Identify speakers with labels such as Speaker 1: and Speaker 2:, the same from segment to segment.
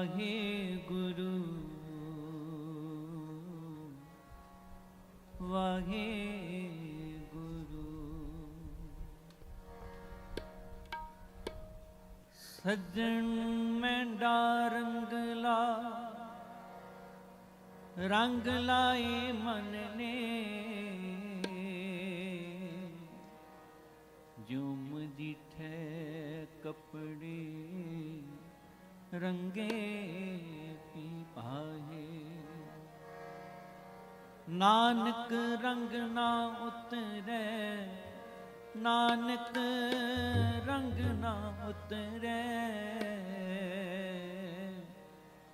Speaker 1: ਵਾਹਿਗੁਰੂ ਵਾਹਿਗੁਰੂ ਸੱਜਣ ਮੈਂ ਡਾਰੰਗ ਲਾ ਰੰਗ ਲਾਏ ਮਨ ਨੇ। ਜੁਮ ਦੀ ਠੇ ਕਪੜੇ ਰੰਗੇ ਪੀਪਾਹੇ ਨਾਨਕ ਰੰਗ ਨਾ ਉਤਰੈ, ਨਾਨਕ ਰੰਗ ਨਾ ਉਤਰੈ।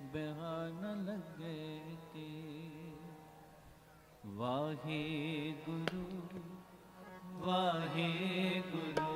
Speaker 1: ਬਿਹਾਨ ਲੱਗੇ ਕੇ ਵਾਹੇ ਗੁਰੂ ਵਾਹੇ ਗੁਰੂ